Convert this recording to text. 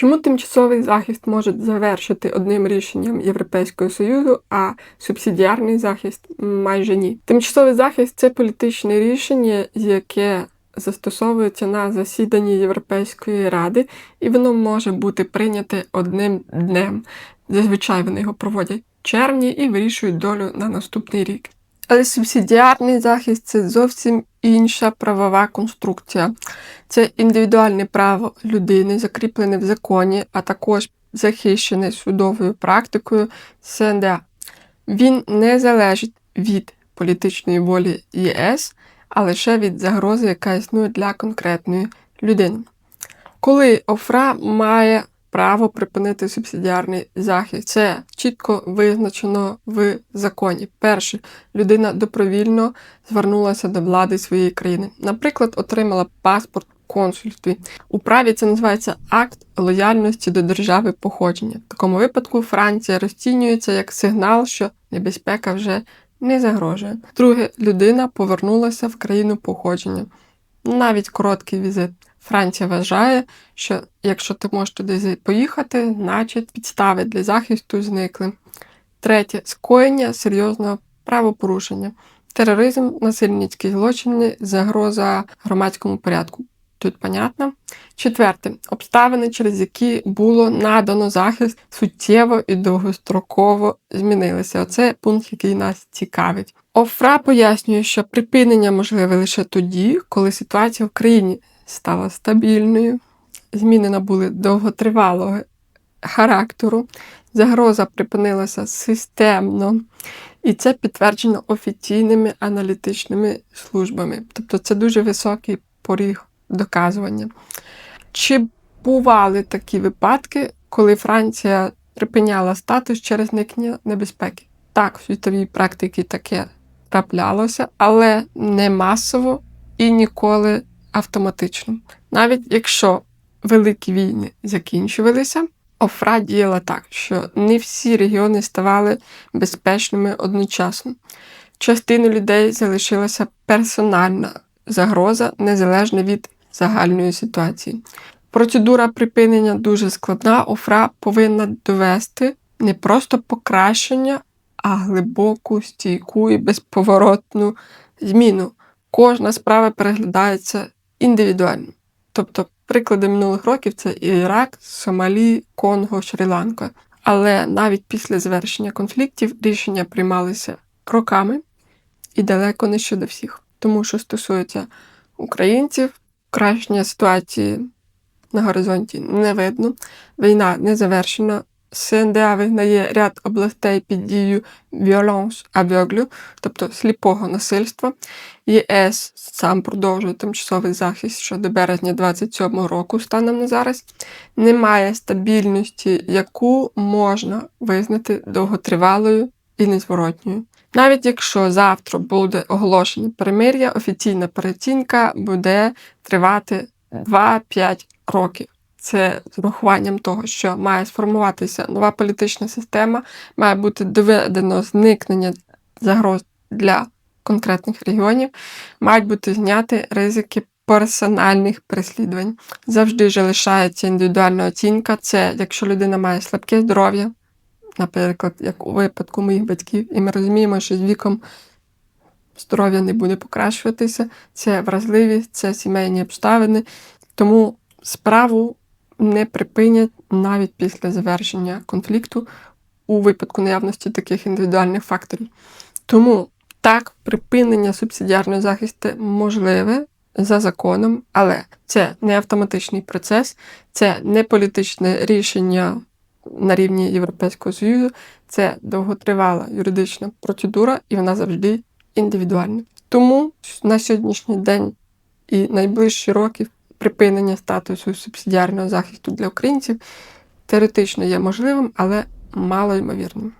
Чому тимчасовий захист можуть завершити одним рішенням Європейського Союзу, а субсидіарний захист майже ні? Тимчасовий захист це політичне рішення, яке застосовується на засіданні Європейської ради, і воно може бути прийняте одним днем. Зазвичай вони його проводять в червні і вирішують долю на наступний рік. Але субсидіарний захист це зовсім інша правова конструкція. Це індивідуальне право людини, закріплене в законі, а також захищене судовою практикою СНДА. Він не залежить від політичної волі ЄС, а лише від загрози, яка існує для конкретної людини. Коли ОФРА має право припинити субсидіарний захист, це чітко визначено в законі. Перше, людина добровільно звернулася до влади своєї країни. Наприклад, отримала паспорт консульстві. У праві це називається акт лояльності до держави походження. В такому випадку Франція розцінюється як сигнал, що небезпека вже не загрожує. Друге, людина повернулася в країну походження. Навіть короткий візит. Франція вважає, що якщо ти можеш туди поїхати, значить підстави для захисту зникли. Третє скоєння серйозного правопорушення, тероризм, насильницькі злочини, загроза громадському порядку. Тут понятно. Четверте обставини, через які було надано захист, суттєво і довгостроково змінилися. Оце пункт, який нас цікавить. Офра пояснює, що припинення можливе лише тоді, коли ситуація в країні стала стабільною, зміни набули довготривалого характеру, загроза припинилася системно, і це підтверджено офіційними аналітичними службами. Тобто це дуже високий поріг доказування. Чи бували такі випадки, коли Франція припиняла статус через зникнення небезпеки? Так, в світовій практиці таке траплялося, але не масово і ніколи автоматично. Навіть якщо великі війни закінчувалися, Офра діяла так, що не всі регіони ставали безпечними одночасно. Частину людей залишилася персональна загроза незалежно від загальної ситуації. Процедура припинення дуже складна. Офра повинна довести не просто покращення, а глибоку, стійку і безповоротну зміну. Кожна справа переглядається індивідуально. Тобто, приклади минулих років це Ірак, Сомалі, Конго, Шрі-Ланка. Але навіть після завершення конфліктів рішення приймалися роками і далеко не щодо всіх. Тому що стосується українців, кращення ситуації на горизонті не видно. Війна не завершена. СНДА визнає ряд областей під дією violence aveugle, тобто сліпого насильства. ЄС сам продовжує тимчасовий захист щодо березня 27-го року станом на зараз. Немає стабільності, яку можна визнати довготривалою і незворотньою. Навіть якщо завтра буде оголошення перемир'я, офіційна перецінка буде тривати 2-5 років. Це з урахуванням того, що має сформуватися нова політична система, має бути доведено зникнення загроз для конкретних регіонів, мають бути зняті ризики персональних переслідувань. Завжди ж лишається індивідуальна оцінка. Це якщо людина має слабке здоров'я, наприклад, як у випадку моїх батьків, і ми розуміємо, що з віком здоров'я не буде покращуватися, це вразливість, це сімейні обставини. Тому справу не припинять навіть після завершення конфлікту у випадку наявності таких індивідуальних факторів. Тому так, припинення субсидіарного захисту можливе за законом, але це не автоматичний процес, це не політичне рішення на рівні Європейського Союзу, це довготривала юридична процедура, і вона завжди індивідуальна. Тому на сьогоднішній день і найближчі роки припинення статусу субсидіарного захисту для українців теоретично є можливим, але мало ймовірним.